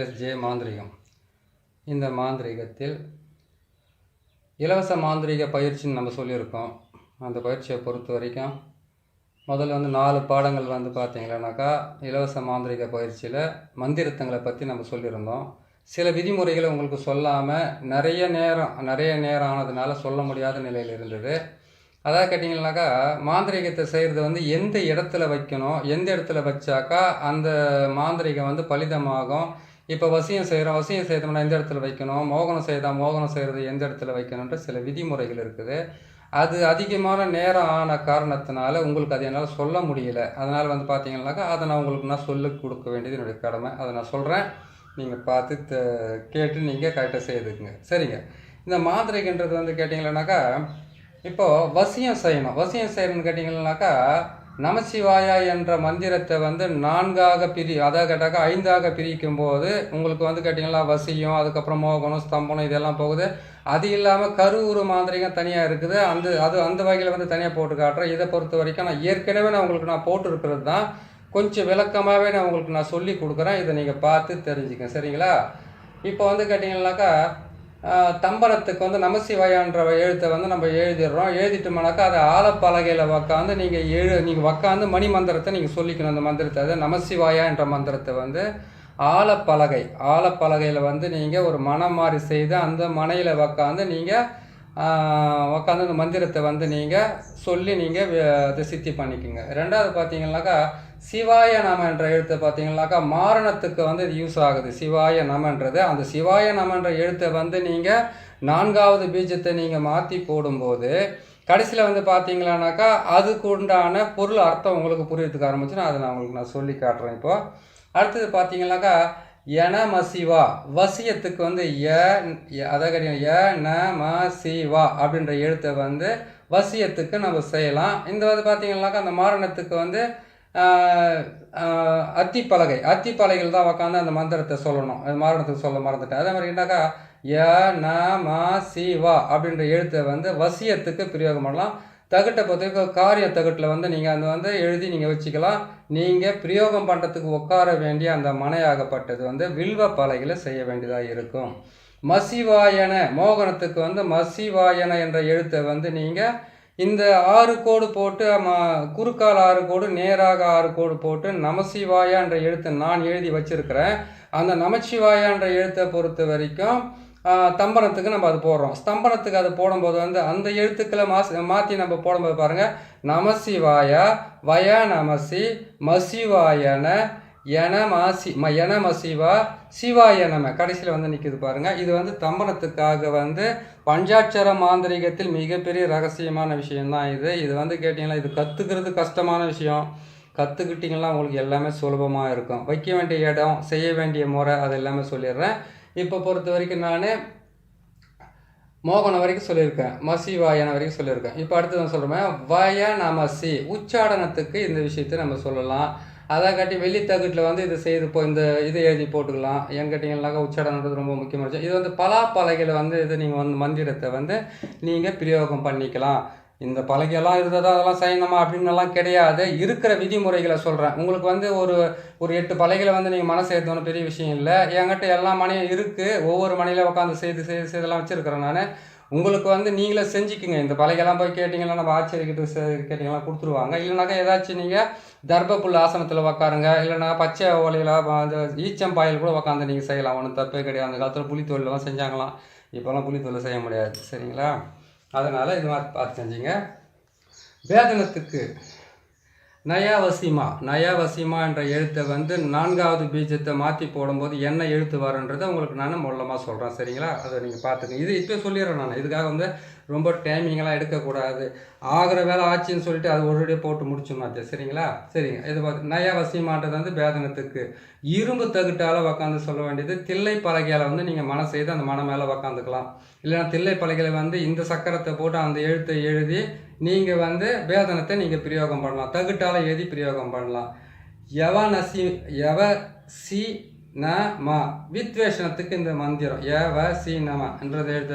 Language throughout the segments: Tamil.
எஸ்ஜே மாந்திரிகம். இந்த மாந்திரிகத்தில் இலவச மாந்திரிக பயிற்சின்னு நம்ம சொல்லியிருக்கோம். அந்த பயிற்சியை பொறுத்த வரைக்கும் முதல்ல வந்து நாலு பாடங்கள் வந்து பார்த்தீங்கன்னாக்கா இலவச மாந்திரிக பயிற்சியில் மந்திரத்தங்களை பற்றி நம்ம சொல்லியிருந்தோம். சில விதிமுறைகளை உங்களுக்கு சொல்லாமல் நிறைய நேரம் நிறைய நேரம் ஆனதுனால சொல்ல முடியாத நிலையில் இருந்தது. அதாவது கேட்டிங்கனாக்கா மாந்திரிகத்தை செய்கிறது வந்து எந்த இடத்துல வைக்கணும் எந்த இடத்துல வச்சாக்கா அந்த மாந்திரிகம் வந்து பலிதமாகும் இப்போ வசியம் செய்கிறோம் வசியம் செய்தோம்னா எந்த இடத்துல வைக்கணும்? மோகனம் செய்தால் மோகனம் செய்கிறது எந்த இடத்துல வைக்கணுன்ற சில விதிமுறைகள் இருக்குது. அது அதிகமான நேரம் ஆன காரணத்தினால உங்களுக்கு அது என்னால் சொல்ல முடியல. அதனால் வந்து பார்த்தீங்கன்னாக்கா அதை நான் உங்களுக்கு நான் சொல்லி கொடுக்க வேண்டியது என்னுடைய கடமை. அதை நான் சொல்கிறேன் நீங்கள் பார்த்து த- கேட்டு நீங்கள் கரெக்டாக செய்துக்குங்க. சரிங்க. இந்த மாந்திரைக்குன்றது வந்து கேட்டிங்கன்னாக்கா இப்போது வசியம் செய்யணும். வசியம் செய்யணும்னு கேட்டிங்கன்னாக்கா நமசிவாயா என்ற மந்திரத்தை வந்து நான்காக பிரி அதாவது கேட்டாக்கா ஐந்தாக பிரிக்கும் போது உங்களுக்கு வந்து கேட்டிங்கன்னா வசியம் அதுக்கப்புறம் மோகனம் ஸ்தம்பனம் இதெல்லாம் போகுது. அது இல்லாமல் கருவுரு மாந்திரிகம் தனியாக இருக்குது. அந்த அது அந்த வகையில் வந்து தனியாக போட்டு காட்டுறேன். இதை பொறுத்த வரைக்கும் நான் ஏற்கனவே நான் உங்களுக்கு நான் போட்டுருக்கிறது தான். கொஞ்சம் விளக்கமாகவே நான் உங்களுக்கு நான் சொல்லி கொடுக்குறேன். இதை நீங்கள் பார்த்து தெரிஞ்சுக்கங்க. சரிங்களா? இப்போ வந்து கேட்டிங்கன்னாக்கா தம்பரத்துக்கு வந்து நமசிவாயான்ற எழுத்தை வந்து நம்ம எழுதிடுறோம். எழுதிட்டோம்னாக்கா அதை ஆலப்பலகையில் உக்காந்து நீங்கள் எழு நீங்கள் உக்காந்து மணி மந்திரத்தை நீங்கள் சொல்லிக்கணும். அந்த மந்திரத்தை அது நமசிவாயா என்ற மந்திரத்தை வந்து ஆலப்பலகை ஆலப்பலகையில் வந்து நீங்கள் ஒரு மனம் மாதிரி செய்து அந்த மனையில் உக்காந்து நீங்கள் உக்காந்து அந்த மந்திரத்தை வந்து நீங்கள் சொல்லி நீங்கள் அதை சித்தி பண்ணிக்கோங்க. ரெண்டாவது பார்த்தீங்கன்னாக்கா சிவாய நம என்ற எழுத்தை பார்த்தீங்கன்னாக்கா மாரணத்துக்கு வந்து இது யூஸ் ஆகுது. சிவாய நமன்றது அந்த சிவாய நமன்ற எழுத்தை வந்து நீங்கள் நான்காவது பீஜத்தை நீங்கள் மாற்றி போடும்போது கடைசியில் வந்து பார்த்தீங்களானாக்கா அதுக்கு உண்டான பொருள் அர்த்தம் உங்களுக்கு புரியறதுக்கு ஆரம்பிச்சு நான் அதை நான் உங்களுக்கு நான் சொல்லி காட்டுறேன் இப்போது அடுத்தது பார்த்தீங்கன்னாக்கா என மசிவா. வசியத்துக்கு வந்து ஏ ய- அதாவது கேட்டீங்கன்னா, ந ம சிவா அப்படின்ற எழுத்தை வந்து வசியத்துக்கு நம்ம செய்யலாம். இந்த வந்து பார்த்தீங்கன்னாக்கா அந்த மாரணத்துக்கு வந்து அத்திப்பலகை. அத்திப்பலகையில் தான் உக்காந்து அந்த மந்திரத்தை சொல்லணும். அது மாரணத்துக்கு சொல்ல மறந்துட்டேன். அதே மாதிரி என்னக்கா? ய ந ம சிவா அப்படின்ற எழுத்தை வந்து வசியத்துக்கு பிரயோகம் பண்ணலாம். தகட்டை பொறுத்தவரைக்கும் காரிய தகட்டில் வந்து நீங்கள் அந்த வந்து எழுதி நீங்கள் வச்சுக்கலாம். நீங்கள் பிரயோகம் பண்ணுறதுக்கு உட்கார வேண்டிய அந்த மனையாகப்பட்டது வந்து வில்வ பலகையில் செய்ய வேண்டியதாக இருக்கும். மசிவாயன மோகனத்துக்கு வந்து மசிவாயன என்ற எழுத்தை வந்து நீங்கள் இந்த ஆறு கோடு போட்டு ம குறுக்கால் ஆறு கோடு நேராக ஆறு கோடு போட்டு நமசிவாயான்ற எழுத்தை நான் எழுதி வச்சிருக்கிறேன். அந்த நமச்சிவாயான்ற எழுத்தை பொறுத்த வரைக்கும் தம்பனத்துக்கு நம்ம அது போடுறோம். ஸ்தம்பனத்துக்கு அது போடும்போது வந்து அந்த எழுத்துக்களை மாசி மாற்றி நம்ம போடும்போது பாருங்கள் நமசிவாயா வய நமசி மசிவாயன என மாசி ம என மசிவா சிவாய நம. கடைசியில் வந்து நிற்குது பாருங்கள் இது வந்து தம்பனத்துக்காக வந்து பஞ்சாட்சர மாந்திரிகத்தில் மிகப்பெரிய ரகசியமான விஷயம்தான் இது. இது வந்து கேட்டிங்கன்னா இது கற்றுக்கிறது கஷ்டமான விஷயம். கற்றுக்கிட்டிங்கன்னா உங்களுக்கு எல்லாமே சுலபமாக இருக்கும். வைக்க வேண்டிய இடம் செய்ய வேண்டிய முறை அது எல்லாமே சொல்லிடுறேன். இப்போ பொறுத்த வரைக்கும் நான் மோகனம் வரைக்கும் சொல்லியிருக்கேன் மசி மசிவாயன வரைக்கும் சொல்லியிருக்கேன். இப்போ அடுத்து நான் சொல்கிறேன் வய நமசி உச்சாடனத்துக்கு இந்த விஷயத்தை நம்ம சொல்லலாம். அதை காட்டி வெள்ளித்தகட்டில் வந்து இது செய்து போ இந்த இது எழுதி போட்டுக்கலாம். ஏன்னு கேட்டிங்கன்னாக்கா உச்சாடனன்றது ரொம்ப முக்கியமான விஷயம். இது வந்து பலாப்பலகையில் வந்து இது நீங்கள் வந்து மந்திரத்தை வந்து நீங்கள் பிரயோகம் பண்ணிக்கலாம். இந்த பலகையெல்லாம் இருந்ததா அதெல்லாம் செய்யணுமா அப்படின்னுலாம் கிடையாது. இருக்கிற விதிமுறைகளை சொல்கிறேன் உங்களுக்கு வந்து ஒரு ஒரு எட்டு பலகைகளை வந்து நீங்கள் மனசு ஏற்றணும் பெரிய விஷயம் இல்லை. என்கிட்ட எல்லா மனையும் இருக்குது ஒவ்வொரு மனையில் உட்காந்து செய்து செய்து செய்தெல்லாம் வச்சுருக்கிறேன் நான். உங்களுக்கு வந்து நீங்களே செஞ்சுக்குங்க. இந்த பலகையெல்லாம் போய் கேட்டிங்கன்னா நம்ம ஆச்சரியக்கிட்ட கேட்டிங்கன்னா கொடுத்துருவாங்க. இல்லைனாக்கா ஏதாச்சும் நீங்கள் தர்பப்புல் ஆசனத்தில் உக்காருங்க. இல்லைனா பச்சை ஓலையில் அந்த ஈச்சம்பாயில் கூட உக்காந்து நீங்கள் செய்யலாம். ஒன்றும் தப்பே கிடையாது. அந்த காலத்தில் புளித்தொழிலெலாம் செஞ்சாங்களாம். இப்போல்லாம் புளித்தொழில் செய்ய முடியாது. சரிங்களா? அதனால் இது மாதிரி பார்த்து செஞ்சுங்க. வேதனத்துக்கு நயாவசிமா நயாவசிமா என்ற எழுத்தை வந்து நான்காவது பீஜத்தை மாற்றி போடும்போது என்ன எழுத்து வருன்றதை உங்களுக்கு நான் மொல்லமாக சொல்கிறேன் சரிங்களா? அதை நீங்கள் பார்த்துக்கங்க. இது இப்போ சொல்லிடுறேன் நான். இதுக்காக வந்து ரொம்ப டைமிங்கெல்லாம் எடுக்கக்கூடாது. ஆகிற வேலை ஆச்சுன்னு சொல்லிட்டு அது ஒருடியே போட்டு முடிச்சோம்னாச்சு சரிங்களா? சரிங்க. இது பார்த்து நயாவசியமான்றது வந்து வேதனத்துக்கு இரும்பு தகுட்டால் உக்காந்து சொல்ல வேண்டியது தில்லை பலகையால் வந்து நீங்கள் மனம் செய்து அந்த மனம் மேலே உக்காந்துக்கலாம். இல்லைன்னா தில்லை பலகையில் வந்து இந்த சக்கரத்தை போட்டு அந்த எழுத்தை எழுதி நீங்கள் வந்து வேதனத்தை நீங்கள் பிரயோகம் பண்ணலாம். தகுட்டால் எழுதி பிரயோகம் பண்ணலாம். எவ நசி எவ சி ந மா. வித்வேஷனத்துக்கு இந்த மந்திரம் எவ சி நம எழுத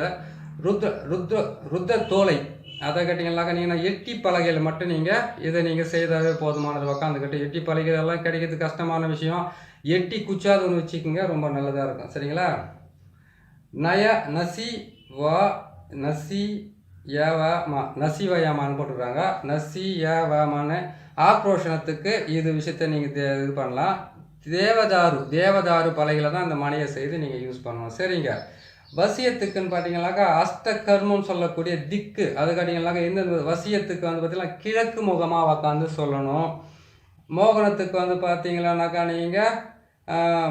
ருத்ர ருத்ர ருத்ர தோலை அதை கேட்டிங்கனாக்கா நீங்கள் எட்டி பலகையில் மட்டும் நீங்கள் இதை நீங்கள் செய்தாவே போதுமானது. உக்காந்துக்கிட்டு எட்டி பலகையெல்லாம் கிடைக்கிறது கஷ்டமான விஷயம். எட்டி குச்சாது ஒன்று வச்சுக்கோங்க ரொம்ப நல்லதாக இருக்கும். சரிங்களா? நய நசி வா நசி ஏவமா நசிவயமான்னு போட்டுருக்காங்க. நசி ஏவமான்னு ஆக்ரோஷணத்துக்கு இது விஷயத்தை நீங்கள் இது பண்ணலாம். தேவதாரு தேவதாரு பலைகளை தான் இந்த மனையை செய்து நீங்கள் யூஸ் பண்ணணும். சரிங்க. வசியத்துக்குன்னு பார்த்தீங்கன்னாக்கா அஷ்ட கர்மம் சொல்லக்கூடிய திக்கு. அது கேட்டிங்கனாக்கா இந்த வசியத்துக்கு வந்து பார்த்தீங்கன்னா கிழக்கு முகமாக உக்காந்து சொல்லணும். மோகனத்துக்கு வந்து பார்த்தீங்களானாக்கா நீங்கள்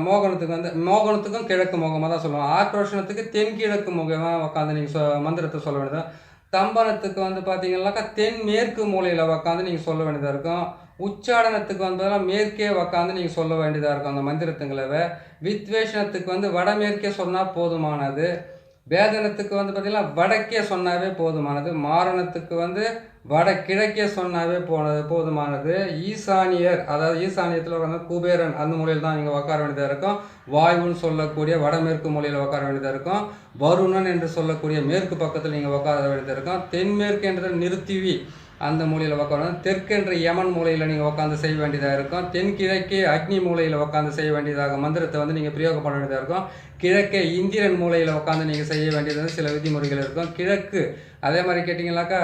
மோகனத்துக்கு வந்து மோகனத்துக்கும் கிழக்கு முகமாக தான் சொல்லுவோம் ஆக்ரோஷணத்துக்கு தென்கிழக்கு முகமாக உட்காந்து நீங்கள் சொ மந்திரத்தை சொல்ல வேண்டியது தம்பனத்துக்கு வந்து பார்த்தீங்கன்னாக்கா தென் மேற்கு மூலையில் உட்காந்து நீங்கள் சொல்ல வேண்டியதாக இருக்கும். உச்சாடனத்துக்கு வந்ததெல்லாம் மேற்கே உக்காந்து நீங்கள் சொல்ல வேண்டியதாக இருக்கும் அந்த மந்திரத்துங்களை. வித்வேஷனத்துக்கு வந்து வடமேற்கே சொன்னால் போதுமானது. வேதனத்துக்கு வந்து பார்த்திங்கன்னா வடக்கே சொன்னாவே போதுமானது மாரணத்துக்கு வந்து வட கிழக்கே சொன்னாவே போனது போதுமானது. ஈசானியர் அதாவது ஈசானியத்தில் வந்து குபேரன் அந்த மூலையில் தான் நீங்கள் உட்கார வேண்டியதாக இருக்கும். வாயுன்னு சொல்லக்கூடிய வடமேற்கு மூலையில் உட்கார வேண்டியதாக இருக்கும். வருணன் என்று சொல்லக்கூடிய மேற்கு பக்கத்தில் நீங்கள் உட்கார வேண்டியதாக இருக்கும். தென்மேற்கு என்றது நிறுத்திவி. அந்த மூலையில் உட்காரணும் தெற்கென்ற யமன் மூலையில் நீங்கள் உட்காந்து செய்ய வேண்டியதாக இருக்கும். தென்கிழக்கே அக்னி மூலையில் உட்காந்து செய்ய வேண்டியதாக மந்திரத்தை வந்து நீங்கள் பிரயோகம் பண்ண வேண்டியதாக இருக்கும். கிழக்கே இந்திரன் மூலையில் உட்காந்து நீங்கள் செய்ய வேண்டியது சில விதிமுறைகள் இருக்கும். கிழக்கு அதே மாதிரி கேட்டிங்கனாக்கா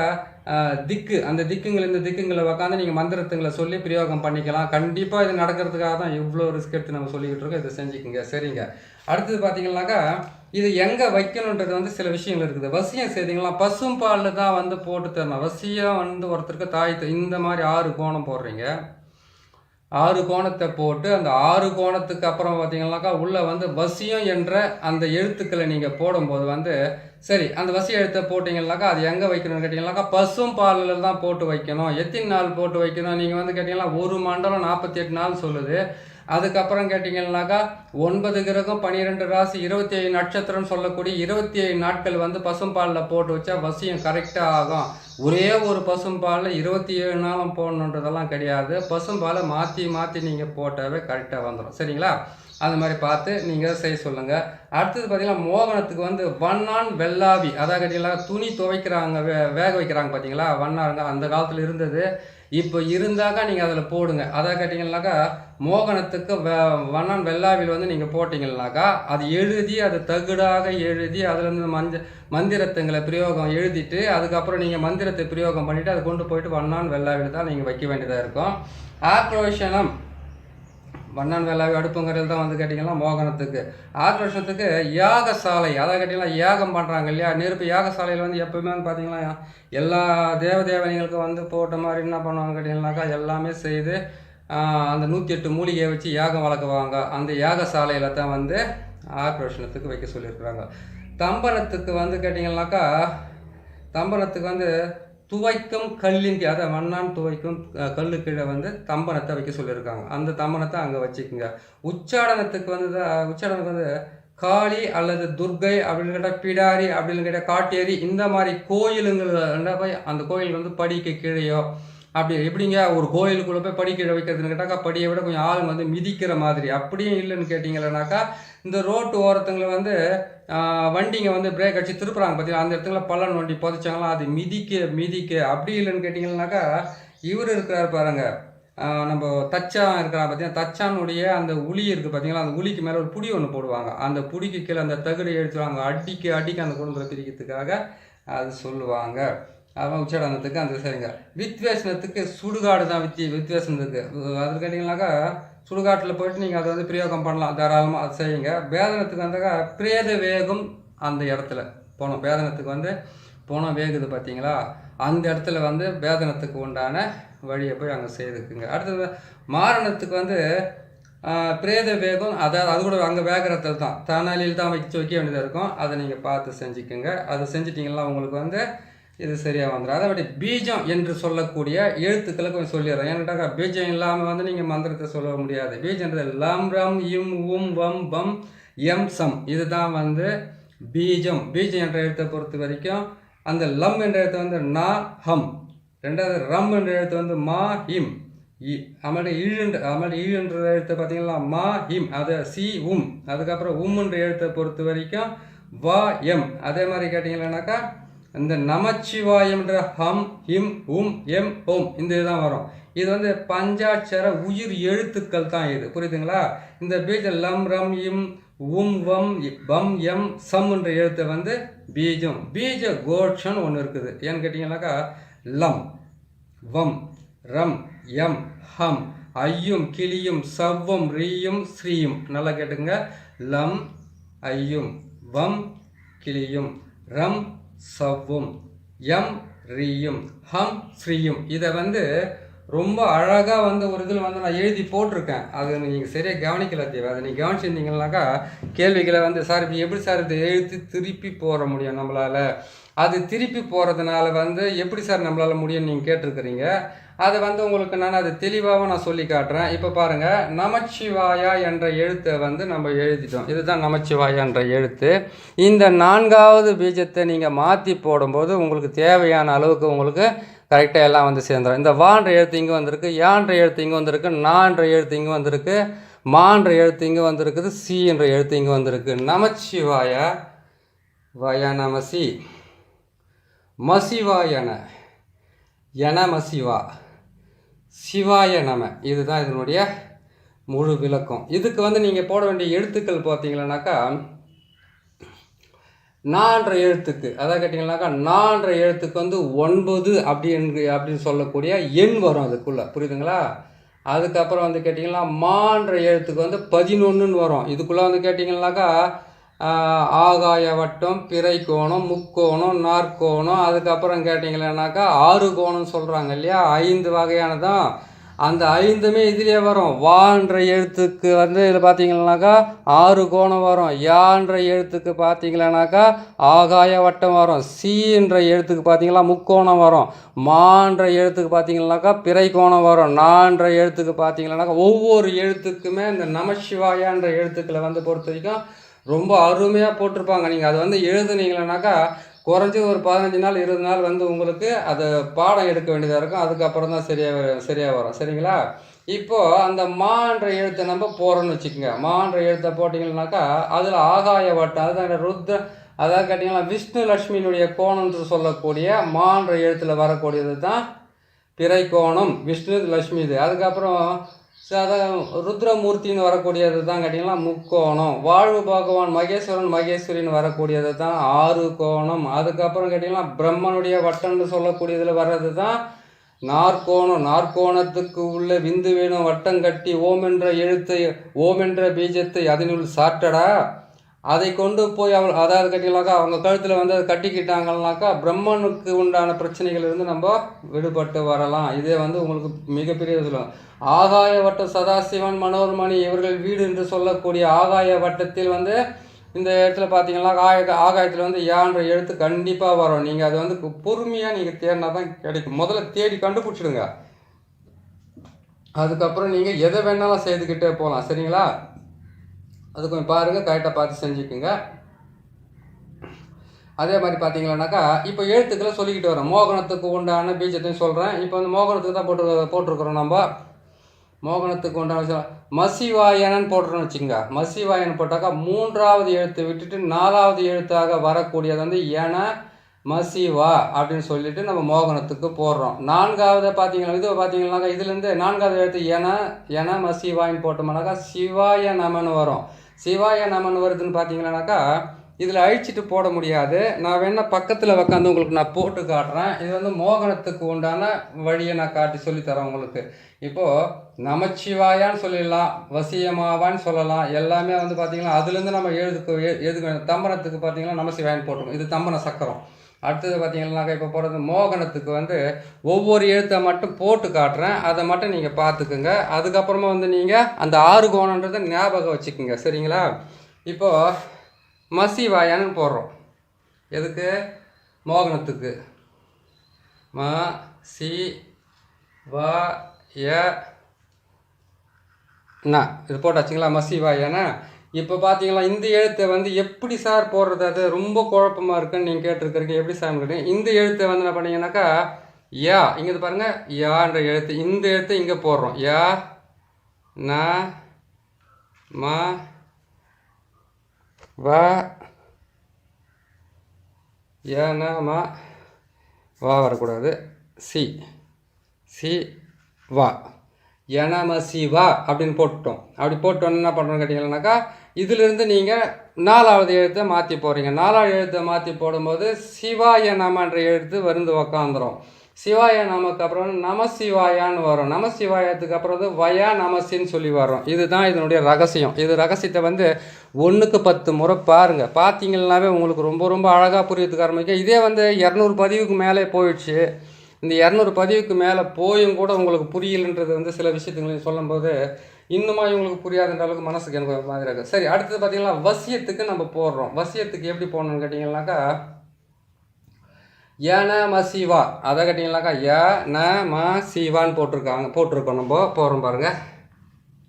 திக்கு. அந்த திக்குங்கள் இந்த திக்குங்களை உட்காந்து நீங்கள் மந்திரத்துங்களை சொல்லி பிரயோகம் பண்ணிக்கலாம். கண்டிப்பாக இது நடக்கிறதுக்காக தான் இவ்வளோ ரிஸ்க் எடுத்து நம்ம சொல்லிக்கிட்டு இருக்கோம். இதை செஞ்சுக்கோங்க. சரிங்க. அடுத்தது பார்த்தீங்கன்னாக்கா இது எங்கே வைக்கணுன்றது வந்து சில விஷயங்கள் இருக்குது. வசியம் செய்தீங்களா பசும் பாலில் தான் வந்து போட்டு தரணும். வசியம் வந்து ஒருத்தருக்கு தாய் இந்த மாதிரி ஆறு கோணம் போடுறீங்க. ஆறு கோணத்தை போட்டு அந்த ஆறு கோணத்துக்கு அப்புறம் பார்த்தீங்கன்னாக்கா உள்ளே வந்து வசியம் என்ற அந்த எழுத்துக்களை நீங்கள் போடும்போது வந்து சரி அந்த வசி எழுத்தை போட்டிங்கனாக்கா அது எங்கே வைக்கணும்னு கேட்டிங்கனாக்கா பசும் பாலில் தான் போட்டு வைக்கணும். எத்தனை நாள் போட்டு வைக்கணும்? நீங்கள் வந்து கேட்டிங்கன்னா ஒரு மண்டலம் நாற்பத்தி எட்டு நாள் சொல்லுது. அதுக்கப்புறம் கேட்டிங்கன்னாக்கா ஒன்பது கிரகம் பன்னிரெண்டு ராசி இருபத்தி ஏழு நட்சத்திரம் சொல்லக்கூடிய இருபத்தி ஏழு நாட்கள் வந்து பசும்பாலில் போட்டு வச்சா வசியம் கரெக்டாக ஆகும். ஒரே ஒரு பசும்பாலில் இருபத்தி ஏழு நாளும் போடணுன்றதெல்லாம் கிடையாது. பசும்பாலை மாற்றி மாற்றி நீங்கள் போட்டாவே கரெக்டாக வந்துடும் சரிங்களா? அந்த மாதிரி பார்த்து நீங்கள் செய்ய சொல்லுங்கள் அடுத்தது பார்த்தீங்கன்னா மோகனத்துக்கு வந்து வண்ணான் வெள்ளாவி. அதாவது கேட்டிங்களா? துணி துவைக்கிறாங்க வே வேக வைக்கிறாங்க பார்த்தீங்களா வண்ணாருங்க அந்த காலத்தில் இருந்தது. இப்போ இருந்தாக்கா நீங்கள் அதில் போடுங்க. அதை கேட்டிங்கனாக்கா மோகனத்துக்கு வ வண்ணன் வெள்ளாவில் வந்து நீங்கள் போட்டிங்கனாக்கா அது எழுதி அது தகுடாக எழுதி அதுலேருந்து மஞ்ச மந்திரத்துங்களை பிரயோகம் எழுதிட்டு அதுக்கப்புறம் நீங்கள் மந்திரத்தை பிரயோகம் பண்ணிவிட்டு அதை கொண்டு போயிட்டு வண்ணான் வெள்ளாவில் தான் நீங்கள் வைக்க வேண்டியதாக இருக்கும். ஆக்ரோஷனம் வண்ணான் வேளாவி அடுப்புங்கிறது தான் வந்து கேட்டிங்கன்னா மோகனத்துக்கு. ஆக்ரோஷத்துக்கு யாகசாலை. அதை கேட்டிங்கன்னா யாகம் பண்ணுறாங்க இல்லையா? நெருப்பு யாகசாலையில் வந்து எப்பவுமே வந்து பார்த்தீங்கன்னா எல்லா தேவதேவனைகளுக்கும் வந்து போட்ட மாதிரி என்ன பண்ணுவாங்க கேட்டிங்கன்னாக்கா எல்லாமே செய்து அந்த நூற்றி எட்டு மூலிகையை வச்சு யாகம் வளர்க்குவாங்க. அந்த யாகசாலையில் தான் வந்து ஆக்ரோஷனத்துக்கு வைக்க சொல்லியிருக்கிறாங்க. தம்பனத்துக்கு வந்து கேட்டிங்கன்னாக்கா தம்பனத்துக்கு வந்து துவைக்கும் கல்லின் அதை மண்ணான் துவைக்கும் கல்லு கீழே வந்து தம்பனத்தை வைக்க சொல்லியிருக்காங்க. அந்த தம்பனத்தை அங்கே வச்சுக்கோங்க. உச்சாடனத்துக்கு வந்து உச்சாடனுக்கு வந்து காளி அல்லது துர்கை அப்படின்னு கேட்டால் பிடாரி அப்படின்னு கேட்டால் காட்டேரி இந்த மாதிரி கோயிலுங்களை போய் அந்த கோயில் வந்து படிக்க கீழேயோ அப்படி எப்படிங்க ஒரு கோயிலுக்குள்ளே போய் படி கீழே வைக்கிறதுன்னு கேட்டாக்கா படியை விட கொஞ்சம் ஆளுங்க வந்து மிதிக்கிற மாதிரி. அப்படியும் இல்லைன்னு கேட்டிங்களேனாக்கா இந்த ரோட்டு ஓரத்துங்களை வந்து வண்டிங்க வந்து பிரேக் அடிச்சு திருப்புறாங்க பார்த்தீங்களா அந்த இடத்துல பள்ளன் வண்டி புதைச்சாங்களா? அது மிதிக்க மிதிக்க. அப்படி இல்லைன்னு கேட்டிங்கன்னாக்கா இவர் இருக்கிறார் பாருங்க. நம்ம தச்சான் இருக்கிறா பார்த்தீங்கன்னா தச்சானுடைய அந்த உளி இருக்குது பார்த்தீங்களா அந்த உளிக்கு மேலே ஒரு புடி ஒன்று போடுவாங்க. அந்த புடிக்கு கீழே அந்த தகுடி எடுத்துருவாங்க அடிக்க அடிக்க அந்த குடும்பத்தை பிரிக்கிறதுக்காக அது சொல்லுவாங்க. அவன் உச்சாடனத்துக்கு அந்த சரிங்க. வித்வேஷனத்துக்கு சுடுகாடு தான் வித்தி வித்வேஷனத்துக்கு அது கேட்டிங்கனாக்கா சுடுகாட்டில் போயிட்டு நீங்கள் அதை வந்து பிரயோகம் பண்ணலாம். தாராளமாக அதை செய்யுங்க. வேதனத்துக்கு வந்தாக்கா பிரேத வேகம் அந்த இடத்துல. போனோம். வேதனத்துக்கு வந்து போனோம். வேகுது பார்த்தீங்களா அந்த இடத்துல வந்து வேதனத்துக்கு உண்டான வழியை போய் அங்கே செய்துக்குங்க. அடுத்தது மாரணத்துக்கு வந்து பிரேத வேகம் அதாவது அது கூட அங்கே வேகிறதுல தான். தனாலியில் தான் வச்சு வைக்க வேண்டியதாக இருக்கும். அதை நீங்கள் பார்த்து செஞ்சுக்குங்க. அதை செஞ்சிட்டிங்கன்னா உங்களுக்கு வந்து இது சரியாக வந்துடும் அதை விட பீஜம் என்று சொல்லக்கூடிய எழுத்துக்களை கொஞ்சம் சொல்லிடுறேன். ஏன்னாக்கா பீஜம் இல்லாமல் வந்து நீங்கள் மந்திரத்தை சொல்ல முடியாது. பீஜன்றது லம் ரம் இம் உம் வம் பம் எம் சம். இதுதான் வந்து பீஜம். பீஜம் என்ற எழுத்தை பொறுத்த வரைக்கும் அந்த லம் என்ற எழுத்து வந்து நா ஹம். ரெண்டாவது ரம் என்ற எழுத்து வந்து மா ஹிம். அவனுடைய ஈழன்ற அவனுடைய ஈழன்ற எழுத்தை பார்த்தீங்களா? மா ஹிம். அதை சி உம். அதுக்கப்புறம் உம்ன்ற எழுத்தை பொறுத்த வரைக்கும் வா எம். அதே மாதிரி கேட்டிங்கன்னாக்கா இந்த நமச்சிவாயம்ன்ற ஹம் ஹிம் உம் எம் ஓம் இந்த இதுதான் வரும். இது வந்து பஞ்சாட்சர உயிர் எழுத்துக்கள் தான் இது. புரியுதுங்களா? இந்த பீஜம் லம் ரம் இம் உம் வம் பம் எம் சம் என்ற எழுத்தை வந்து பீஜம் பீஜ கோட்சன் ஒன்று இருக்குது. ஏன்னு கேட்டிங்கனாக்கா லம் வம் ரம் எம் ஹம் ஐயும் கிளியும் சவ்வும் ரீயும் ஸ்ரீயும். நல்லா கேட்டுங்க. லம் ஐயும் வம் கிளியும் ரம் சவ்வும் எம் ரீயும் ஹம் ஸ்ரீயும் இதை வந்து ரொம்ப அழகாக வந்து ஒரு இதில் வந்து நான் எழுதி போட்டிருக்கேன். அது நீங்கள் சரியாக கவனிக்கல தேவை அதை நீங்கள் கவனிச்சிருந்தீங்கன்னாக்கா கேள்விகளை வந்து சார் இப்படி எப்படி சார் இதை எழுத்து திருப்பி போட முடியும் நம்மளால்? அது திருப்பி போகிறதுனால வந்து எப்படி சார் நம்மளால் முடியும்னு நீங்கள் கேட்டிருக்கிறீங்க? அதை வந்து உங்களுக்கு நான் அது தெளிவாகவும் நான் சொல்லி காட்டுறேன். இப்போ பாருங்கள் நமச்சிவாயா என்ற எழுத்தை வந்து நம்ம எழுதிட்டோம். இதுதான் நமச்சிவாயா என்ற எழுத்து. இந்த நான்காவது பீஜத்தை நீங்கள் மாற்றி போடும்போது உங்களுக்கு தேவையான அளவுக்கு உங்களுக்கு கரெக்டாக எல்லாம் வந்து சேர்ந்துடும் இந்த வான்ற எழுத்து இங்கே வந்திருக்கு யான்ற எழுத்து இங்கே வந்திருக்கு நான்ற எழுத்து இங்கே வந்திருக்கு மான்ற எழுத்து இங்கே வந்திருக்குது சி என்ற எழுத்து இங்கே வந்திருக்கு. நமச்சிவாய வய நமசி மசிவாயன. என மசிவா. சிவாய நம. இதுதான் இதனுடைய முழு விளக்கம். இதுக்கு வந்து நீங்கள் போட வேண்டிய எழுத்துக்கள் பார்த்தீங்கன்னாக்கா நான்ற எழுத்துக்கு. அதாவது கேட்டிங்கனாக்கா நான்ற எழுத்துக்கு வந்து ஒன்பது அப்படின்னு அப்படின்னு சொல்லக்கூடிய எண் வரும் அதுக்குள்ளே. புரியுதுங்களா? அதுக்கப்புறம் வந்து கேட்டிங்கன்னா மான்ற எழுத்துக்கு வந்து பதினொன்றுன்னு வரும். இதுக்குள்ளே வந்து கேட்டிங்கனாக்கா ஆகாய வட்டம் பிறை கோணம் முக்கோணம் நாற்கோணம் அதுக்கப்புறம் கேட்டிங்களேனாக்கா ஆறு கோணம் சொல்கிறாங்க இல்லையா? ஐந்து வகையானதான் அந்த ஐந்துமே இதுலேயே வரும். வான்ற எழுத்துக்கு வந்து இதில் பார்த்தீங்கன்னாக்கா ஆறு கோணம் வரும். யான்ற எழுத்துக்கு பார்த்தீங்களானாக்கா ஆகாய வட்டம் வரும். சீன்ற எழுத்துக்கு பார்த்தீங்களா முக்கோணம் வரும். மான்ற எழுத்துக்கு பார்த்தீங்கன்னாக்கா பிறை கோணம் வரும். நான்ற எழுத்துக்கு பார்த்தீங்கன்னாக்கா ஒவ்வொரு எழுத்துக்குமே இந்த நமசிவாயான்ற எழுத்துக்களை வந்து பொறுத்த வரைக்கும் ரொம்ப அருமையாக போட்டிருப்பாங்க. நீங்கள் அதை வந்து எழுதுனீங்களனாக்கா குறைஞ்சி ஒரு பதினஞ்சு நாள் இருபது நாள் வந்து உங்களுக்கு அதை பாடம் எடுக்க வேண்டியதாக இருக்கும். அதுக்கப்புறம் தான் சரியாக வரும் சரியாக வரும். சரிங்களா? இப்போது அந்த மான்ற எழுத்தை நம்ம போகிறோன்னு வச்சுக்கோங்க. மான்ற எழுத்தை போட்டிங்கன்னாக்கா அதில் ஆகாய வட்டம் அதுதான் ருத்ர அதாவது கேட்டிங்கன்னா விஷ்ணு லட்சுமியினுடைய கோணம்னு சொல்லக்கூடிய மான்ற எழுத்தில் வரக்கூடியது தான் பிறை கோணம். விஷ்ணு லட்சுமி இது. அதுக்கப்புறம் அதான் ருத்ரமூர்த்தின்னு வரக்கூடியது தான் கேட்டிங்கன்னா முக்கோணம். வாழ்வு பகவான் மகேஸ்வரன் மகேஸ்வரின்னு வரக்கூடியது தான் ஆறு கோணம். அதுக்கப்புறம் கேட்டிங்கன்னா பிரம்மனுடைய வட்டம்னு சொல்லக்கூடியதில் வர்றது தான் நாற்கோணம். நாற்கோணத்துக்கு உள்ள விந்து வேணும் வட்டம் கட்டி ஓம் என்ற எழுத்தை ஓம் என்ற பீஜத்தை அதனுள் சாட்டடா அதை கொண்டு போய் அவள் அதாவது கட்டிங்களாக்கா அவங்க கழுத்தில் வந்து அதை கட்டிக்கிட்டாங்கன்னாக்கா பிரம்மனுக்கு உண்டான பிரச்சனைகள் இருந்து நம்ம விடுபட்டு வரலாம். இதே வந்து உங்களுக்கு மிகப்பெரிய சொல்லுவாங்க. ஆகாய வட்ட சதாசிவன் மனோர்மணி இவர்கள் வீடு என்று சொல்லக்கூடிய ஆகாய வட்டத்தில் வந்து இந்த இடத்துல பார்த்தீங்கன்னா ஆய ஆகாயத்தில் வந்து யான்ற எழுத்து கண்டிப்பாக வரும். நீங்கள் அதை வந்து பொறுமையாக நீங்கள் தேடினா தான் கிடைக்கும். முதல்ல தேடி கண்டுபிடிச்சிடுங்க. அதுக்கப்புறம் நீங்கள் எதை வேணாலும் செய்துக்கிட்டே போகலாம் சரிங்களா? அது கொஞ்சம் பாருங்கள் கரெக்டாக பார்த்து செஞ்சுக்குங்க. அதே மாதிரி பார்த்தீங்கன்னாக்கா இப்போ எழுத்துக்களை சொல்லிக்கிட்டு வரோம். மோகனத்துக்கு உண்டான பீஜத்தையும் சொல்கிறேன் இப்போ வந்து மோகனத்துக்கு தான் போட்டு போட்டிருக்கிறோம் நம்ம. மோகனத்துக்கு உண்டான மசிவாயனன் போட்டுறோம்னு வச்சுக்கோங்க. மசிவாயன் போட்டாக்கா மூன்றாவது எழுத்து விட்டுட்டு நாலாவது எழுத்தாக வரக்கூடியது வந்து என மசிவா அப்படின்னு சொல்லிட்டு நம்ம மோகனத்துக்கு போடுறோம். நான்காவது பார்த்தீங்கன்னா இது பார்த்தீங்கன்னாக்கா இதுலேருந்து நான்காவது எழுத்து என என மசிவாயின்னு போட்டோம்னாக்கா சிவாய நமன் வரும். சிவாய நமன் வருதுன்னு பார்த்தீங்கன்னாக்கா இதில் அழிச்சிட்டு போட முடியாது. நான் வேணால் பக்கத்தில் உக்காந்து உங்களுக்கு நான் போட்டு காட்டுறேன். இது வந்து மோகனத்துக்கு உண்டான வழியை நான் காட்டி சொல்லித்தரேன் உங்களுக்கு. இப்போது நமச்சிவாயான்னு சொல்லிடலாம் வசியமாவான்னு சொல்லலாம். எல்லாமே வந்து பார்த்திங்கன்னா அதுலேருந்து நம்ம எழுதுக்கு எது தம்பனத்துக்கு பார்த்திங்கன்னா நமசிவாயன்னு போட்டுருவோம் இது தம்பன சக்கரம். அடுத்தது பார்த்தீங்கன்னாக்கா இப்போ போகிறது மோகனத்துக்கு வந்து ஒவ்வொரு எழுத்தை மட்டும் போட்டு காட்டுறேன். அதை மட்டும் நீங்கள் பார்த்துக்குங்க. அதுக்கப்புறமா வந்து நீங்கள் அந்த ஆறு கோணன்றதை ஞாபகம் வச்சுக்கோங்க. சரிங்களா? இப்போது மசிவாயான்னு போடுறோம். எதுக்கு? மோகனத்துக்கு. ம சி வா ஏ என்ன இது போட்டாச்சுங்களா? மசிவாயனா இப்போ பார்த்தீங்களா இந்த எழுத்தை வந்து எப்படி சார் போடுறது? அது ரொம்ப குழப்பமாக இருக்குன்னு நீங்கள் கேட்டிருக்கிறீங்க. எப்படி சார் கேட்டீங்க? இந்த எழுத்தை வந்து என்ன பண்ணீங்கன்னாக்கா யா. இங்கே பாருங்கள் யான்ற எழுத்து. இந்த எழுத்தை இங்கே போடுறோம். யா ந ம வ ஏனமா வா வரக்கூடாது. சி. சி வா. எனம சிவா அப்படின்னு போட்டுட்டோம். அப்படி போட்டோன்னு என்ன பண்ணுறோம் கேட்டிங்கன்னாக்கா இதிலிருந்து நீங்கள் நாலாவது எழுத்தை மாற்றி போகிறீங்க நாலாவது எழுத்தை மாற்றி போடும்போது சிவா நமன்ற எழுத்து வந்து உக்காந்துரும். சிவாய நமக்கு அப்புறம் நம சிவாயான்னு வரும். நம சிவாயத்துக்கு அப்புறம் வந்து வயா நமசின்னு சொல்லி வரும். இதுதான் இதனுடைய ரகசியம். இது ரகசியத்தை வந்து ஒன்றுக்கு பத்து முறை பாருங்கள் பார்த்தீங்கன்னாவே உங்களுக்கு ரொம்ப ரொம்ப அழகாக புரியறதுக்கு ஆரம்பிக்கும். இதே வந்து இரநூறு பதிவுக்கு மேலே போயிடுச்சு. இந்த இரநூறு பதிவுக்கு மேலே போயும் கூட உங்களுக்கு புரியலன்றது வந்து சில விஷயத்துங்களையும் சொல்லும்போது இன்னுமா இவங்களுக்கு புரியாதுன்ற அளவுக்கு மனசுக்கு எனக்கு மாதிரி இருக்குது சரி அடுத்தது பார்த்தீங்கன்னா வசியத்துக்கு நம்ம போடுறோம் வசியத்துக்கு எப்படி போடணும்னு கேட்டிங்கன்னாக்கா ஏன ம சிவா அதை கேட்டிங்கனாக்கா ஏ ந ம சிவான்னு போட்டிருக்காங்க. போட்டிருக்கோம் நம்ம. போகிறோம் பாருங்க.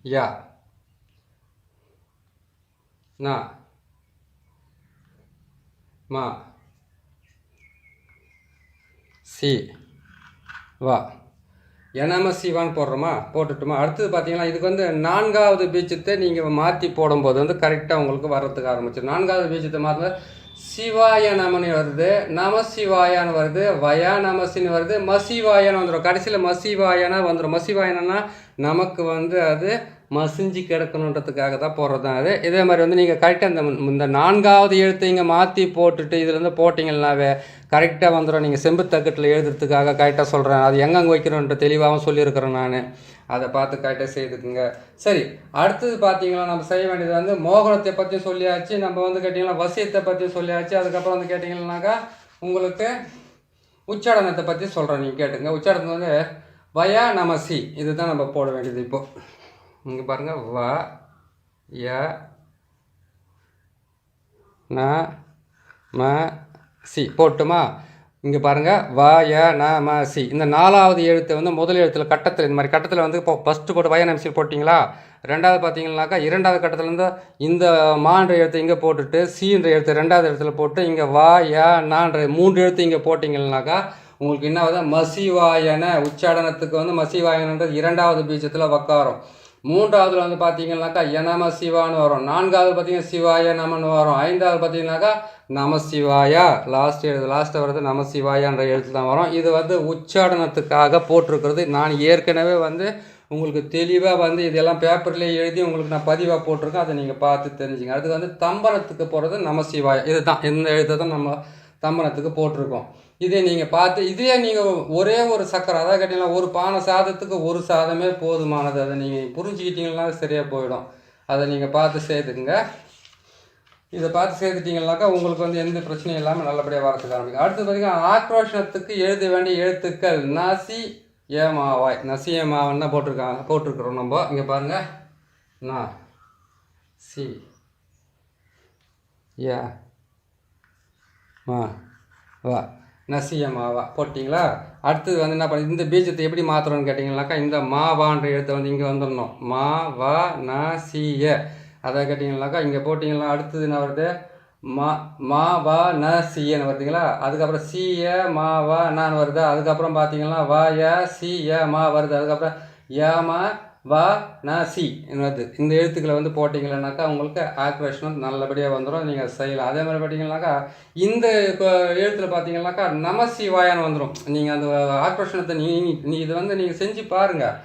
யா. நா. ம. சி. வா. எனம சிவான்னு போடுறோமா? போட்டுட்டுமா? அடுத்தது பார்த்தீங்கன்னா இதுக்கு வந்து நான்காவது பீச்சத்தை நீங்கள் மாற்றி போடும்போது வந்து கரெக்டாக உங்களுக்கு வர்றதுக்கு ஆரம்பிச்சு நான்காவது பீச்சத்தை மாற்ற சிவாய நமன்னு வருது நம சிவாயான்னு வருது வயா நமசின்னு வருது மசிவாயான்னு வந்துடும் கடைசியில் மசிவாயனா வந்துடும் மசிவாயனா நமக்கு வந்து அது மசிஞ்சு கிடக்கணுன்றதுக்காக தான் போடுறது தான் அது. இதே மாதிரி வந்து நீங்கள் கரெக்டாக இந்த இந்த நான்காவது எழுத்து இங்கே மாற்றி போட்டுட்டு இதுலேருந்து போட்டிங்கன்னாவே கரெக்டாக வந்துடும் நீங்கள் செம்பு தக்கட்டில் எழுதுறதுக்காக கரெக்டாக சொல்கிறேன் அது எங்கெங்கே வைக்கணுன்ற தெளிவாகவும் சொல்லியிருக்கிறேன் நான். அதை பார்த்து கரெக்டாக செய்துக்குங்க. சரி அடுத்தது பார்த்தீங்கன்னா நம்ம செய்ய வேண்டியது வந்து மோகனத்தை பற்றியும் சொல்லியாச்சு நம்ம வந்து கேட்டிங்கன்னா வசியத்தை பற்றி சொல்லியாச்சு. அதுக்கப்புறம் வந்து கேட்டிங்கன்னாக்கா உங்களுக்கு உச்சாடனத்தை பற்றி சொல்கிறேன் நீங்கள் கேட்டுங்க. உச்சாடனத்தை வந்து வயா நமசி. இதுதான் நம்ம போட வேண்டியது இப்போது இங்கே பாருங்கள் வ ய ந ம சி. போட்டுமா? இங்கே பாருங்கள் வ ய ந ம சி. இந்த நாலாவது எழுத்தை வந்து முதல் எழுத்தில் கட்டத்தில் இந்த மாதிரி கட்டத்தில் வந்து இப்போ ஃபஸ்ட்டு போட்டு வயநம்சி போட்டிங்களா? ரெண்டாவது பார்த்தீங்கன்னாக்கா இரண்டாவது கட்டத்துலேருந்து இந்த மான்ற எழுத்தை இங்கே போட்டுட்டு சீன்ற எழுத்து ரெண்டாவது இடத்துல போட்டு இங்கே வா ய நான்ற மூன்று எழுத்து இங்கே போட்டிங்கன்னாக்கா உங்களுக்கு என்ன வந்து மசிவாயன உச்சாடனத்துக்கு வந்து மசிவாயனன்றது இரண்டாவது பீஜத்தில் உக்காரும் மூன்றாவதுல வந்து பார்த்தீங்கன்னாக்கா எனம சிவான்னு வரும். நான்காவது பார்த்தீங்கன்னா சிவாய நமன்னு வரும். ஐந்தாவது பார்த்தீங்கன்னாக்கா நம சிவாயா. லாஸ்ட் எழுது லாஸ்ட்டை வர்றது நம சிவாயான்ற எழுத்து தான் வரும். இது வந்து உச்சாடனத்துக்காக போட்டிருக்கிறது. நான் ஏற்கனவே வந்து உங்களுக்கு தெளிவாக வந்து இதெல்லாம் பேப்பர்லேயே எழுதி உங்களுக்கு நான் பதிவாக போட்டிருக்கேன். அதை நீங்கள் பார்த்து தெரிஞ்சுங்க. அடுத்து வந்து தம்பனத்துக்கு போகிறது நம சிவாயா. இதுதான். இந்த எழுத்தை தான் நம்ம தம்பனத்துக்கு போட்டிருக்கோம். இதே நீங்கள் பார்த்து இதே நீங்கள் ஒரே ஒரு சக்கரை அதாவது கேட்டிங்கன்னா ஒரு பானை சாதத்துக்கு ஒரு சாதமே போதுமானது. அதை நீங்கள் புரிஞ்சுக்கிட்டீங்கன்னா சரியாக போயிடும். அதை நீங்கள் பார்த்து சேர்த்துக்குங்க இதை பார்த்து சேர்த்துட்டிங்கனாக்கா உங்களுக்கு வந்து எந்த பிரச்சனையும் இல்லாமல் நல்லபடியாக வரத்துக்கு ஆரம்பிக்கும். அடுத்து பார்த்திங்கன்னா ஆக்ரோஷத்துக்கு எழுத வேண்டிய எழுத்துக்கள். நசி ஏமாவாய் நசி ஏமாவன் போட்டிருக்காங்க போட்டிருக்கிறோம் நம்ம. இங்கே பாருங்கள் நா சி ஏ மா வா. நசிய மாவா போட்டிங்களா? அடுத்தது வந்து என்ன பண்ண இந்த பீஜத்தை எப்படி மாற்றுறோம்னு கேட்டிங்கனாக்கா இந்த மாவான்ற எழுத்தை வந்து இங்கே வந்துடணும் மா வா ந சிய அதை கேட்டிங்கனாக்கா இங்கே போட்டிங்கன்னா அடுத்தது என்ன வருது? மா மா வா ந சியன்னு வருதுங்களா? அதுக்கப்புறம் சிய மா வா நான் வருது? அதுக்கப்புறம் பார்த்தீங்கன்னா வா ய சி ய மா வருது. அதுக்கப்புறம் ஏமா மா வா நா சி என்னது? இந்த எழுத்துக்களை வந்து போட்டிங்கன்னாக்கா உங்களுக்கு ஆக்வேஷன் நல்லபடியாக வந்துடும் நீங்கள் செய்யலாம். அதே மாதிரி பார்த்தீங்கன்னாக்கா இந்த எழுத்தில் பார்த்தீங்கன்னாக்கா நம சிவாயான்னு வந்துடும் நீங்கள் அந்த ஆக்வேஷனத்தை நீ நீ இது வந்து நீங்கள் செஞ்சு பாருங்கள்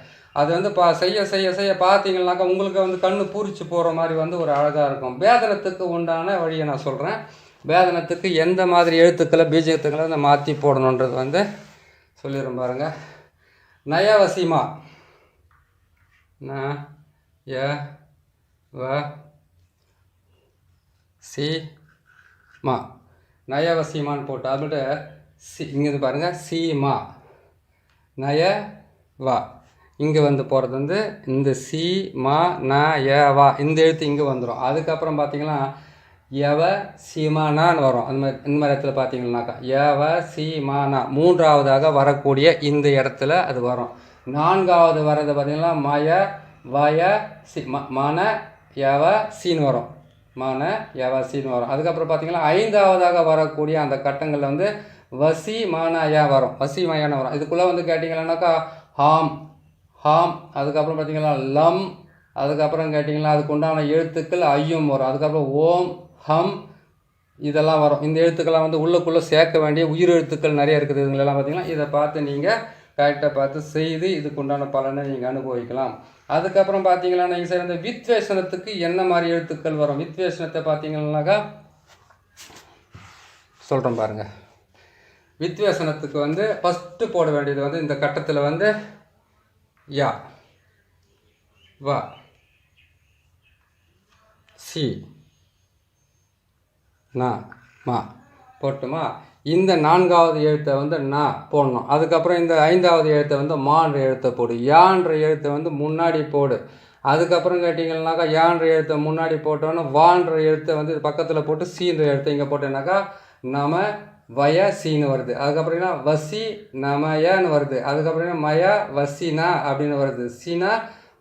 அது வந்து பா செய்ய செய்ய செய்ய பார்த்தீங்கன்னாக்கா உங்களுக்கு வந்து கண்ணு பூரிச்சு போகிற மாதிரி வந்து ஒரு அழகாக இருக்கும். வேதனத்துக்கு உண்டான வழியை நான் சொல்கிறேன் வேதனத்துக்கு எந்த மாதிரி எழுத்துக்களை பீஜத்துக்களை வந்து மாற்றி போடணுன்றது வந்து சொல்லிடுறேன் பாருங்கள் நயவசிமா. ந ய வ சி மா. நயவசிமான்னு போட்டு அதுட்டு சி இங்கே பாருங்கள் சீமா நய வா. இங்கே வந்து போகிறது வந்து இந்த சி மா ந ய வா. இந்த எழுத்து இங்கே வந்துடும் அதுக்கப்புறம் பார்த்தீங்கன்னா யவ சீமானான்னு வரும். அந்த மாதிரி இந்த மாதிரி இடத்துல பார்த்தீங்கன்னாக்கா யவ சீமானா மூன்றாவதாக வரக்கூடிய இந்த இடத்துல அது வரும். நான்காவது வர்றது பார்த்தீங்கன்னா மய வய சி ம மன யவ சீன் வரும். மன யவ சீன் வரும். அதுக்கப்புறம் பார்த்தீங்கன்னா ஐந்தாவதாக வரக்கூடிய அந்த கட்டங்களில் வந்து வசி மானாயா வரும். வசி மயான வரும். இதுக்குள்ளே வந்து கேட்டிங்கன்னாக்கா ஹாம் ஹாம். அதுக்கப்புறம் பார்த்தீங்கன்னா லம். அதுக்கப்புறம் கேட்டிங்கன்னா அதுக்கு உண்டான எழுத்துக்கள் ஐயும் வரும். அதுக்கப்புறம் ஓம் ஹம் இதெல்லாம் வரும். இந்த எழுத்துக்கள்லாம் வந்து உள்ளுக்குள்ளே சேர்க்க வேண்டிய உயிர் எழுத்துக்கள் நிறைய இருக்குது. இதுங்களெல்லாம் பார்த்தீங்கன்னா இதை பார்த்து நீங்கள் கரெக்டாக பார்த்து செய்து இதுக்கு உண்டான பலனை நீங்கள் அனுபவிக்கலாம். அதுக்கப்புறம் பார்த்தீங்கன்னா நீங்கள் சார் இந்த வித்வேஷனத்துக்கு என்ன மாதிரி எழுத்துக்கள் வரும்? வித்வேஷனத்தை பார்த்தீங்கன்னாக்கா சொல்கிறோம் பாருங்கள் வித்வேஷனத்துக்கு வந்து ஃபஸ்ட்டு போட வேண்டியது வந்து இந்த கட்டத்தில் வந்து யா வா சி நா மா. போட்டுமா? இந்த நான்காவது எழுத்தை வந்து நான் போடணும். அதுக்கப்புறம் இந்த ஐந்தாவது எழுத்தை வந்து மான்ற எழுத்தை போடு. யான்ற எழுத்தை வந்து முன்னாடி போடு. அதுக்கப்புறம் கேட்டிங்கன்னாக்கா யான்ற எழுத்தை முன்னாடி போட்டோன்னா வான்ற எழுத்தை வந்து பக்கத்தில் போட்டு சீன்ற எழுத்தை இங்கே போட்டேன்னாக்கா நம வய சீன்னு வருது. அதுக்கப்புறம்னா வசி நமயன்னு வருது. அதுக்கப்புறம் மய வசினா அப்படின்னு வருது. சீனா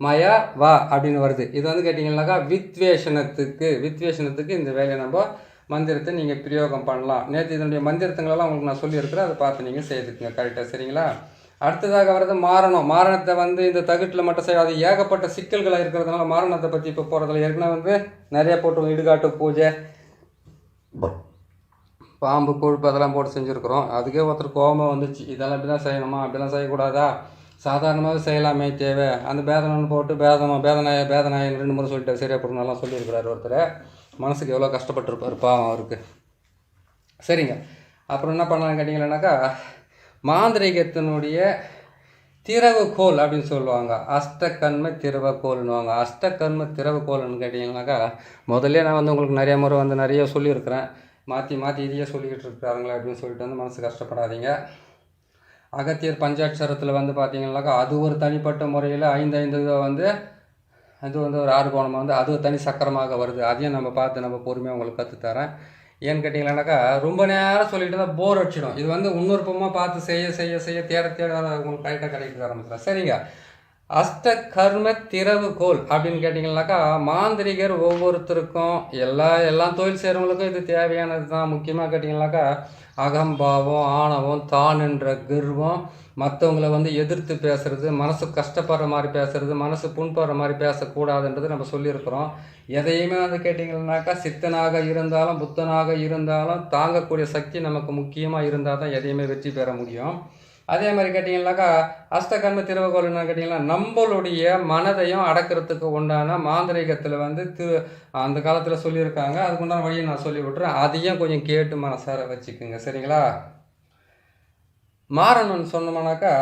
மய வா அப்படின்னு வருது. இது வந்து கேட்டிங்கன்னாக்கா வித்வேஷனத்துக்கு வித்வேஷனத்துக்கு இந்த வேலையை நம்ம மந்திரத்தை நீங்கள் பிரயோகம் பண்ணலாம். நேற்று இதனுடைய மந்திரத்துங்களெல்லாம் உங்களுக்கு நான் சொல்லியிருக்கிறேன். அதை பார்த்து நீங்கள் செய்துக்குங்க. கரெக்டாக சரிங்களா? அடுத்ததாக வர்றது மாரணம். மாரணத்தை வந்து இந்த தகுட்டில் மட்டும் செய்யாது ஏகப்பட்ட சிக்கல்களாக இருக்கிறதுனால மாரணத்தை பற்றி இப்போ போகிறதுல ஏற்கனவே வந்து நிறைய போட்டு இடுகாட்டு பூஜை பாம்பு கொழுப்பு அதெல்லாம் போட்டு செஞ்சுருக்குறோம். அதுக்கே ஒருத்தர் கோபம் வந்துச்சு. இதெல்லாம் இப்படி தான் செய்யணுமா? அப்படிலாம் செய்யக்கூடாதா? சாதாரணமாக செய்யலாமே தேவை. அந்த பேதனம்னு போட்டு பேதனம் பேதனாய பேதனாயன்னு ரெண்டு முறை சொல்லிட்டு சரியா போடணும்லாம் சொல்லியிருக்கிறாரு ஒருத்தர். மனசுக்கு எவ்வளோ கஷ்டப்பட்டிருப்பார் பாவம் அவருக்கு. சரிங்க. அப்புறம் என்ன பண்ணலாம்னு கேட்டிங்கன்னாக்கா மாந்திரிகத்தினுடைய திறவுகோல் அப்படின்னு சொல்லுவாங்க. அஷ்டக்கண்ம திறவுகோல்னுவாங்க அஷ்டக்கண்ம திறவுகோல்னு கேட்டிங்கன்னாக்கா முதல்ல நான் வந்து உங்களுக்கு நிறைய முறை வந்து நிறைய சொல்லியிருக்கிறேன். மாற்றி மாற்றி இதையே சொல்லிக்கிட்டு இருக்கிறாங்களே அப்படின்னு சொல்லிட்டு வந்து மனசு கஷ்டப்படாதீங்க. அகத்தியர் பஞ்சாட்சரத்தில் வந்து பார்த்தீங்கன்னாக்கா அது ஒரு தனிப்பட்ட முறையில் ஐந்து ஐந்து இதை வந்து அது வந்து ஒரு ஆறு கோணமாக வந்து அது தனி சக்கரமாக வருது. அதையும் நம்ம பார்த்து நம்ம பொறுமையாக உங்களுக்கு கற்றுத்தரேன் ஏன்னு கேட்டிங்களானாக்கா ரொம்ப நேரம் சொல்லிட்டு தான் போர் அடிச்சிடும். இது வந்து முன்னுறுப்பமாக பார்த்து செய்ய செய்ய செய்ய தேட தேட உங்களுக்கு கரெக்டாக கிடைக்க ஆரம்பிச்சிடும். சரிங்க. அஷ்ட கர்ம திறவுகோல் அப்படின்னு கேட்டிங்கனாக்கா மாந்திரிகர் ஒவ்வொருத்தருக்கும் எல்லா எல்லா தொழில் செய்கிறவங்களுக்கும் இது தேவையானது தான். முக்கியமாக கேட்டிங்கனாக்கா அகம்பாவம் ஆணவம் தான் என்ற கர்வம் மற்றவங்கள வந்து எதிர்த்து பேசுறது மனசு கஷ்டப்படுற மாதிரி பேசுறது மனசு புண்படுற மாதிரி பேசக்கூடாதுன்றது நம்ம சொல்லியிருக்கிறோம். எதையுமே வந்து கேட்டிங்கன்னாக்கா சித்தனாக இருந்தாலும் புத்தனாக இருந்தாலும் தாங்கக்கூடிய சக்தி நமக்கு முக்கியமாக இருந்தால் தான் எதையுமே வெற்றி பெற முடியும். அதே மாதிரி கேட்டிங்கன்னாக்கா அஸ்தகர்ம திருவகோலன்னு கேட்டிங்கன்னா நம்மளுடைய மனதையும் அடக்கிறதுக்கு உண்டான மாந்திரிகத்தில் வந்து திரு அந்த காலத்தில் சொல்லியிருக்காங்க. அதுக்கு உண்டான வழியை நான் சொல்லி விட்றேன் அதையும் கொஞ்சம் கேட்டு மனசார வச்சுக்குங்க. சரிங்களா? மாறணும்னு சொன்னோம்னாக்கா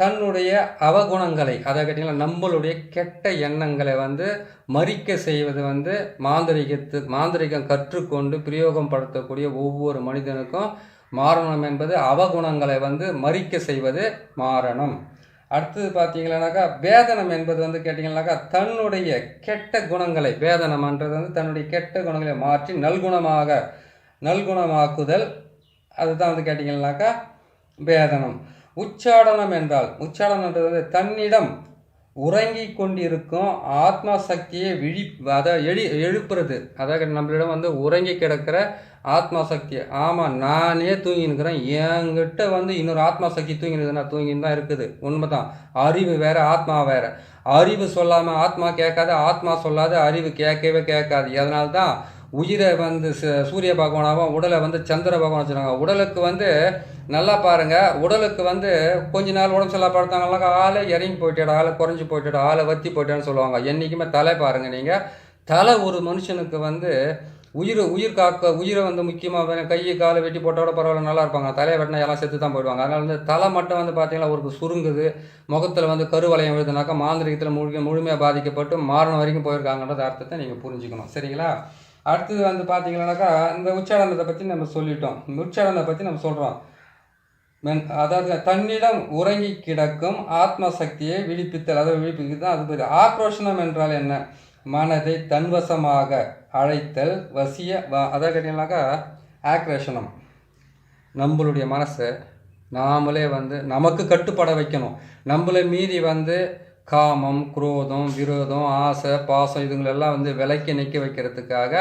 தன்னுடைய அவகுணங்களை அதை கேட்டிங்கன்னா நம்மளுடைய கெட்ட எண்ணங்களை வந்து மறிக்க செய்வது வந்து மாந்திரிகத்து மாந்திரிகம் கற்றுக்கொண்டு பிரயோகம் படுத்தக்கூடிய ஒவ்வொரு மனிதனுக்கும் மாரணம் என்பது அவகுணங்களை வந்து மறிக்க செய்வது மாரணம் அடுத்தது பார்த்தீங்கன்னாக்கா வேதனம் என்பது வந்து கேட்டிங்கன்னாக்கா தன்னுடைய கெட்ட குணங்களை வேதனம்ன்றது வந்து தன்னுடைய கெட்ட குணங்களை மாற்றி நல்குணமாக நல்குணமாக்குதல் அதுதான் வந்து கேட்டிங்கன்னாக்கா வேதனம். உச்சாடனம் என்றால் உச்சாடனம்ன்றது வந்து தன்னிடம் உறங்கி கொண்டிருக்கும் ஆத்மா சக்தியை விழி அதை எழு எழுப்புறது. அதாவது நம்மளிடம் வந்து உறங்கி கிடக்கிற ஆத்மா சக்தி. ஆமாம் நானே தூங்கினுக்கிறேன் என்கிட்ட வந்து இன்னொரு ஆத்மா சக்தி தூங்கினது நான் தூங்கின்னு தான் இருக்குது. உண்மைதான். அறிவு வேற ஆத்மா வேற. அறிவு சொல்லாமல் ஆத்மா கேட்காது ஆத்மா சொல்லாத அறிவு கேட்கவே கேட்காது. அதனால்தான் உயிரை வந்து ச- சூரிய பகவானாகவும் உடலை வந்து சந்திர பகவான் வச்சுருக்காங்க. உடலுக்கு வந்து நல்லா பாருங்க. உடலுக்கு வந்து கொஞ்ச நாள் உடம்பு சரியில்லா படுத்தாங்கனாக்கா ஆளை இறங்கி போயிட்டாடா ஆளை குறைஞ்சி போயிட்டாடா ஆளை வத்தி போயிட்டான்னு சொல்லுவாங்க. என்றைக்குமே தலை பாருங்கள் நீங்கள் தலை ஒரு மனுஷனுக்கு வந்து உயிர் உயிர் காக்க உயிரை வந்து முக்கியமாக கை காலை வெட்டி போட்டால் கூட பரவாயில்ல நல்லா இருப்பாங்க. தலையை வெட்டினா எல்லாம் செத்து தான் போயிடுவாங்க. அதனால் வந்து தலை மட்டும் வந்து பார்த்தீங்கன்னா ஒரு சுருங்குது. முகத்தில் வந்து கருவளையம் விழுதுனாக்கா மாந்திரிகத்தில் முழு முழுமையாக பாதிக்கப்பட்டு மாறணும் வரைக்கும் போயிருக்காங்கன்றது அர்த்தத்தை நீங்கள் புரிஞ்சுக்கணும். சரிங்களா? அடுத்தது வந்து பார்த்தீங்கன்னாக்கா இந்த உச்சாரணத்தை பற்றி நம்ம சொல்லிட்டோம். உச்சாரணத்தை பற்றி நம்ம சொல்கிறோம் மென் அதாவது தன்னிடம் உறங்கி கிடக்கும் ஆத்ம சக்தியை விழிப்பித்தல். அதாவது விழிப்பிக்கிறது தான் அது பெரிய ஆக்ரோஷனம் என்றால் என்ன? மனதை தன்வசமாக அழைத்தல் வசிய வ- அதாவது கேட்டீங்கன்னாக்கா ஆக்ரேஷனம் நம்மளுடைய மனசை நாமளே வந்து நமக்கு கட்டுப்பட வைக்கணும். நம்மளை மீறி வந்து காமம் குரோதம் விரோதம் ஆசை பாசம் இதுங்களெல்லாம் வந்து விலைக்கு நிற்க வைக்கிறதுக்காக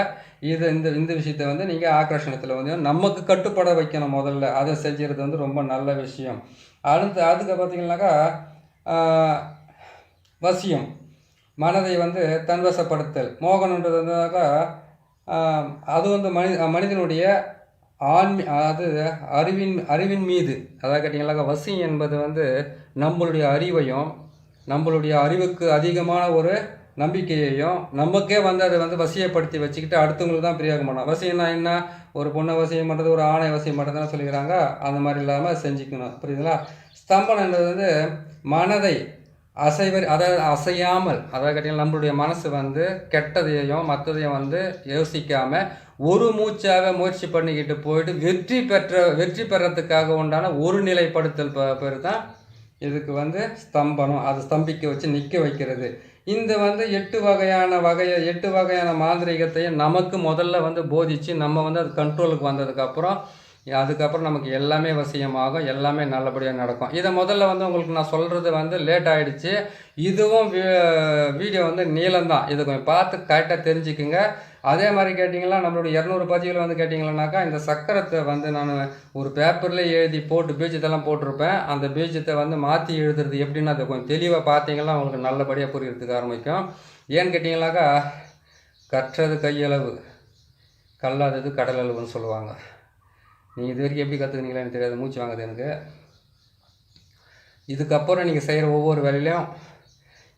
இது இந்த இந்த விஷயத்தை வந்து நீங்கள் ஆக்கர்ஷணத்தில் வந்து நமக்கு கட்டுப்பட வைக்கணும் முதல்ல. அதை செஞ்சுறது வந்து ரொம்ப நல்ல விஷயம். அடுத்து அதுக்கு பார்த்தீங்கன்னாக்கா வசியம். மனதை வந்து தன்வசப்படுத்தல். மோகனன்றது வந்துனாக்கா அது வந்து மனி மனிதனுடைய ஆன்மீ அது அறிவின் அறிவின் மீது. அதாவது கேட்டிங்களாக்கா வசியம் என்பது வந்து நம்மளுடைய அறிவையும் நம்மளுடைய அறிவுக்கு அதிகமான ஒரு நம்பிக்கையையும் நமக்கே வந்து அதை வந்து வசியப்படுத்தி வச்சுக்கிட்டு அடுத்தவங்களுக்கு தான் பிரியாகம் பண்ணணும். வசியம்னா என்ன? ஒரு பொண்ணை வசியம் பண்ணுறது ஒரு ஆணை வசியம் பண்ணுறதுன்னு சொல்லிக்கிறாங்க. அந்த மாதிரி இல்லாமல் செஞ்சுக்கணும். புரியுதுங்களா? ஸ்தம்பனம் என்பது வந்து மனதை அசைவர் அதாவது அசையாமல் அதாவது கேட்டிங்கன்னா நம்மளுடைய மனசு வந்து கெட்டதையும் மற்றதையும் வந்து யோசிக்காமல் ஒரு மூச்சாக முயற்சி பண்ணிக்கிட்டு போயிட்டு வெற்றி பெற்ற வெற்றி பெறத்துக்காக உண்டான ஒரு நிலைப்படுத்தல் ப- பேர் தான் இதுக்கு வந்து ஸ்தம்பனம் அதை ஸ்தம்பிக்க வச்சு நிற்க வைக்கிறது. இந்த வந்து எட்டு வகையான வகையை எட்டு வகையான மாந்திரிகத்தையும் நமக்கு முதல்ல வந்து போதிச்சு நம்ம வந்து அது கண்ட்ரோலுக்கு வந்ததுக்கப்புறம் அதுக்கப்புறம் நமக்கு எல்லாமே வசியமாகும் எல்லாமே நல்லபடியாக நடக்கும். இதை முதல்ல வந்து உங்களுக்கு நான் சொல்கிறது வந்து லேட் ஆகிடுச்சு இதுவும் வீடியோ வந்து நீளம்தான். இதை கொஞ்சம் பார்த்து கரெக்டாக தெரிஞ்சுக்குங்க. அதே மாதிரி கேட்டிங்கன்னா நம்மளுடைய இரநூறு பதிவில் வந்து கேட்டிங்கன்னாக்கா இந்த சக்கரத்தை வந்து நான் ஒரு பேப்பர்லேயே எழுதி போட்டு பீஜத்தெல்லாம் போட்டிருப்பேன். அந்த பீஜத்தை வந்து மாற்றி எழுதுறது எப்படின்னு அதை கொஞ்சம் தெளிவாக பார்த்தீங்கன்னா உங்களுக்கு நல்லபடியாக புரியறதுக்கு ஆரம்பிக்கும். ஏன்னு கேட்டிங்கனாக்கா கற்றது கையளவு கல்லாதது கடலளவுன்னு சொல்லுவாங்க. நீங்கள் இது வரைக்கும் எப்படி கற்றுக்குனீங்களா எனக்கு தெரியாது மூச்சு வாங்குது எனக்கு. இதுக்கப்புறம் நீங்கள் செய்கிற ஒவ்வொரு வேலையிலையும்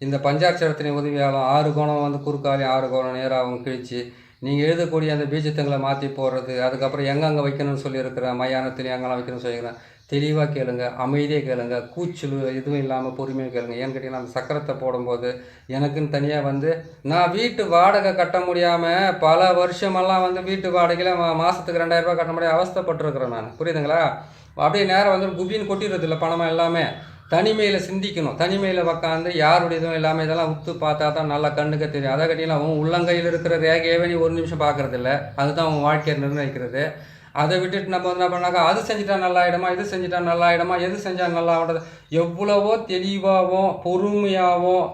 இந்த பஞ்சாட்சரத்தின் உதவியாலும் ஆறு கோணம் வந்து குறுக்காலையும் ஆறு கோணம் நேராகவும் கிழிச்சு நீங்கள் எழுதக்கூடிய அந்த பீஜத்தங்களை மாற்றி போடுறது அதுக்கப்புறம் எங்கெங்கே வைக்கணும்னு சொல்லியிருக்கிறேன் மயானத்தில் எங்கெல்லாம் வைக்கணும்னு சொல்லியிருக்கிறேன் தெளிவாக கேளுங்க அமைதியாக கேளுங்க கூச்சல் எதுவும் இல்லாமல் பொறுமையாக கேளுங்க. ஏன்னு கேட்டிங்கன்னா அந்த சக்கரத்தை போடும்போது எனக்குன்னு தனியாக வந்து நான் வீட்டு வாடகை கட்ட முடியாமல் பல வருஷமெல்லாம் வந்து வீட்டு வாடகையில் மா மாதத்துக்கு ரெண்டாயிரரூபா கட்ட முடியாது அவஸ்தப்பட்டுருக்குறேன் நான். புரியுதுங்களா? அப்படியே நேரம் வந்து குபின்னு கொட்டிடுறது இல்லை பணமாக எல்லாமே. தனிமையில் சிந்திக்கணும். தனிமையில் உக்காந்து யாருடைய இதுவும் இல்லாமல் இதெல்லாம் உத்து பார்த்தா தான் நல்லா கண்ணுக்கு தெரியும். அதை கட்டினா அவன் உள்ளங்கையில் இருக்கிற ரேகையவே நீ ஒரு நிமிஷம் பார்க்கறது இல்லை அதுதான் அவன் வாழ்க்கையை நிர்ணயிக்கிறது. அதை விட்டுட்டு நம்ம வந்து என்ன பண்ணாக்கா அது செஞ்சுட்டா நல்லா ஆயிடுமா இது செஞ்சுட்டா நல்லா ஆயிடுமா எது செஞ்சால் நல்லா ஆகிடுது எவ்வளவோ தெளிவாகவும் பொறுமையாகவும்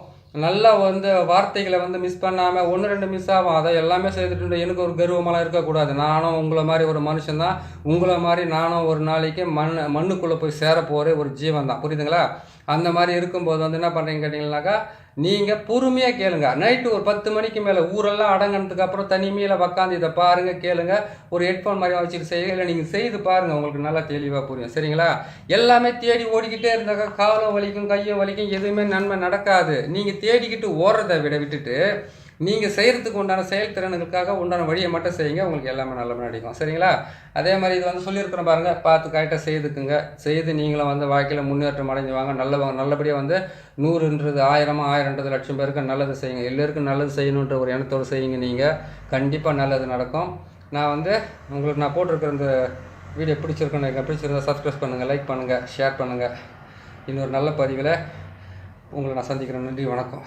நல்லா வந்து வார்த்தைகளை வந்து மிஸ் பண்ணாமல் ஒன்று ரெண்டு மிஸ் ஆகும். அதை எல்லாமே செய்துட்டு எனக்கு ஒரு கர்வமெல்லாம் இருக்கக்கூடாது. நானும் உங்களை மாதிரி ஒரு மனுஷன்தான் உங்களை மாதிரி நானும் ஒரு நாளைக்கு மண் மண்ணுக்குள்ளே போய் சேர போகிற ஒரு ஜீவன் தான். புரியுதுங்களா? அந்த மாதிரி இருக்கும்போது வந்து என்ன பண்ணுறீங்க கேட்டிங்கனாக்கா நீங்கள் பொறுமையாக கேளுங்க. நைட்டு ஒரு பத்து மணிக்கு மேலே ஊரெல்லாம் அடங்கினதுக்கு அப்புறம் தனிமையில் உக்காந்து இதை பாருங்கள் கேளுங்க. ஒரு ஹெட்ஃபோன் மாதிரி வச்சுட்டு செய்யுங்க. இல்லை நீங்கள் செய்து பாருங்கள் உங்களுக்கு நல்லா தெளிவாக புரியும். சரிங்களா? எல்லாமே தேடி ஓடிக்கிட்டே இருந்தாக்கா காலம் வலிக்கும் கையும் வலிக்கும் எதுவுமே நன்மை நடக்காது. நீங்கள் தேடிக்கிட்டு ஓடுறதை விட விட்டுட்டு நீங்கள் செய்கிறதுக்கு உண்டான செயல்திறனுக்காக உண்டான வழியை மட்டும் செய்யுங்க. உங்களுக்கு எல்லாமே நல்லமே நடிக்கும் சரிங்களா? அதே மாதிரி இது வந்து சொல்லியிருக்கிறோம் பாருங்கள் பார்த்து கரெக்டாக செய்துக்குங்க. செய்து நீங்களும் வந்து வாழ்க்கையில் முன்னேற்றம் அடைஞ்சுவாங்க நல்லவங்க நல்ல நல்லபடியாக வந்து நூறுன்றது ஆயிரமா ஆயிரன்றது லட்சம் பேருக்கு நல்லது செய்யுங்க. எல்லோருக்கும் நல்லது செய்யணுன்ற ஒரு எண்ணத்தோடு செய்யுங்க நீங்கள் கண்டிப்பாக நல்லது நடக்கும். நான் வந்து உங்களுக்கு நான் போட்டிருக்கிற இந்த வீடியோ பிடிச்சிருக்கேன் பிடிச்சிருந்தா சப்ஸ்கிரைப் பண்ணுங்கள் லைக் பண்ணுங்கள் ஷேர் பண்ணுங்கள் இன்னொரு நல்ல பதிவில் உங்களை நான் சந்திக்கிறேன். நன்றி வணக்கம்.